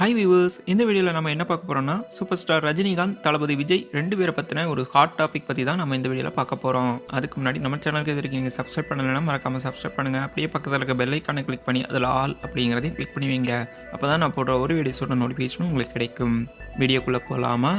Hi viewers இந்த வீடியோவில் நம்ம என்ன பார்க்க போகிறோம்னா சூப்பர் ஸ்டார் ரஜினிகாந்த் தளபதி விஜய் ரெண்டு பேரை பற்றின ஒரு ஹாட் டாபிக் பற்றி தான் நம்ம இந்த வீடியோவில் பார்க்க போகிறோம் அதுக்கு முன்னாடி நம்ம சேனலுக்கு எது இருக்கீங்க சப்ஸ்கிரைப் பண்ணலைன்னா மறக்காமல் சப்ஸ்கிரைப் பண்ணுங்கள் அப்படியே பக்கத்தில் இருக்க பெல் ஐக்கானை கிளிக் பண்ணி அதில் ஆல் அப்படிங்கிறதையும் கிளிக் பண்ணுவீங்க. அப்போ தான் நான் போடுற ஒரு வீடியோஸோட நோட்டிஃபிகேஷனும் உங்களுக்கு கிடைக்கும். வீடியோக்குள்ளே போகலாமா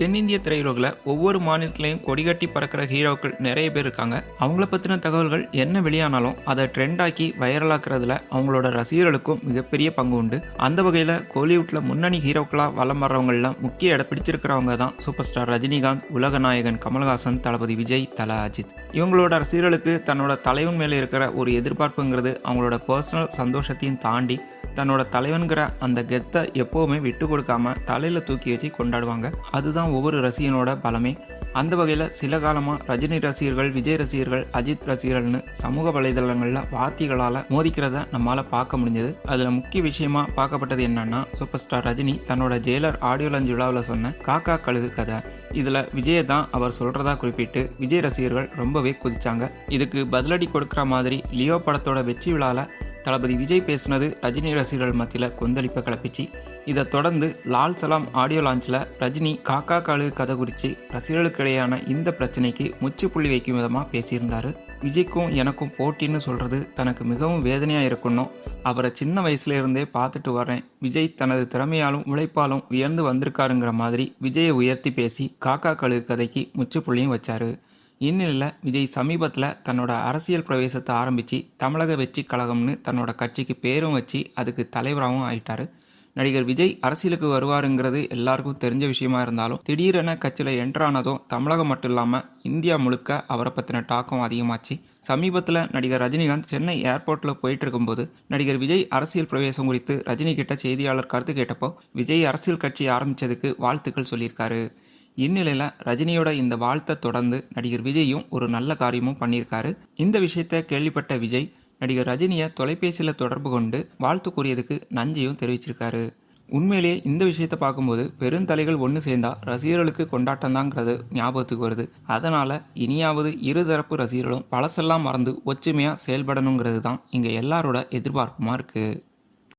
தென்னிந்திய திரையுலகில் ஒவ்வொரு மாநிலத்திலையும் கொடிகட்டி பறக்கிற ஹீரோக்கள் நிறைய பேர் இருக்காங்க. அவங்கள பற்றின தகவல்கள் என்ன வெளியானாலும் அதை ட்ரெண்டாக்கி வைரலாக்குறதுல அவங்களோட ரசிகர்களுக்கும் மிகப்பெரிய பங்கு உண்டு. அந்த வகையில் கோலிவுட்டில் முன்னணி ஹீரோக்களாக வலம் வர்றவங்களில் முக்கிய இடம் பிடிச்சிருக்கிறவங்க தான் சூப்பர் ஸ்டார் ரஜினிகாந்த் உலக நாயகன் கமல்ஹாசன் தளபதி விஜய் தல அஜித். இவங்களோட ரசிகர்களுக்கு தன்னோட தலைவன் மேலே இருக்கிற ஒரு எதிர்பார்ப்புங்கிறது அவங்களோட பர்சனல் சந்தோஷத்தையும் தாண்டி தன்னோட தலைவன்கிற அந்த கெத்தை எப்போவுமே விட்டு கொடுக்காம தலையில் தூக்கி வச்சு கொண்டாடுவாங்க. அதுதான் ஒவ்வொரு ரசிகனோட பலமே. அந்த வகையில் சில காலமாக ரஜினி ரசிகர்கள் விஜய் ரசிகர்கள் அஜித் ரசிகர்கள்னு சமூக வலைதளங்களில் வார்த்தைகளால் மோதிக்கிறத நம்மளால் பார்க்க முடிஞ்சது. அதில் முக்கிய விஷயமா பார்க்கப்பட்டது என்னன்னா சூப்பர் ஸ்டார் ரஜினி தன்னோட ஜெயிலர் ஆடியோ லஞ்ச் விழாவில் சொன்ன காக்கா கழுகு கதை. இதில் விஜயை தான் அவர் சொல்கிறதா குறிப்பிட்டு விஜய் ரசிகர்கள் ரொம்பவே குதிச்சாங்க. இதுக்கு பதிலடி கொடுக்குற மாதிரி லியோ படத்தோட வெற்றி விழாவில் தளபதி விஜய் பேசினது ரஜினி ரசிகர்கள் மத்தியில் கொந்தளிப்பை கிளப்பிச்சு. இதை தொடர்ந்து லால் சலாம் ஆடியோ லான்ச்சில் ரஜினி காக்கா காலு கதை குறித்து ரசிகர்களுக்கிடையான இந்த பிரச்சனைக்கு முற்றுப்புள்ளி வைக்கும் விதமாக பேசியிருந்தார். விஜய்க்கும் எனக்கும் போட்டின்னு சொல்கிறது தனக்கு மிகவும் வேதனையாக இருக்கணும். அவரை சின்ன வயசுலேருந்தே பார்த்துட்டு வரேன் விஜய் தனது திறமையாலும் உழைப்பாலும் உயர்ந்து வந்திருக்காருங்கிற மாதிரி விஜயை உயர்த்தி பேசி காக்கா கழுகு கதைக்கு முற்றுப்புள்ளியும் வச்சாரு. இந்நிலையில் விஜய் சமீபத்தில் தன்னோட அரசியல் பிரவேசத்தை ஆரம்பித்து தமிழக வெற்றி கழகம்னு தன்னோட கட்சிக்கு பேரும் வச்சு அதுக்கு தலைவராகவும் ஆயிட்டாரு. நடிகர் விஜய் அரசியலுக்கு வருவாருங்கிறது எல்லாருக்கும் தெரிஞ்ச விஷயமா இருந்தாலும் திடீரென கட்சியில் என்ட்ரானதும் தமிழகம் மட்டும் இல்லாமல் இந்தியா முழுக்க அவரை பற்றின டாக்கம் அதிகமாச்சு. சமீபத்தில் நடிகர் ரஜினிகாந்த் சென்னை ஏர்போர்ட்டில் போயிட்டு இருக்கும்போது நடிகர் விஜய் அரசியல் பிரவேசம் குறித்து ரஜினி கிட்ட செய்தியாளர் கருத்து கேட்டப்போ விஜய் அரசியல் கட்சி ஆரம்பித்ததுக்கு வாழ்த்துக்கள் சொல்லியிருக்காரு. இந்நிலையில் ரஜினியோட இந்த வாழ்த்தை தொடர்ந்து நடிகர் விஜயும் ஒரு நல்ல காரியமும் பண்ணியிருக்காரு. இந்த விஷயத்தை கேள்விப்பட்ட விஜய் நடிகர் ரஜினியை தொலைபேசியில் தொடர்பு கொண்டு வாழ்த்து கூறியதுக்கு நன்றியும் தெரிவிச்சிருக்காரு. உண்மையிலேயே இந்த விஷயத்தை பார்க்கும்போது பெருந்தலைகள் ஒன்று சேர்ந்தா ரசிகர்களுக்கு கொண்டாட்டம்தாங்கிறது ஞாபகத்துக்கு வருது. அதனால் இனியாவது இருதரப்பு ரசிகர்களும் பழசெல்லாம் மறந்து ஒற்றுமையாக செயல்படணுங்கிறது தான் இங்கே எல்லாரோட எதிர்பார்ப்புமா இருக்குது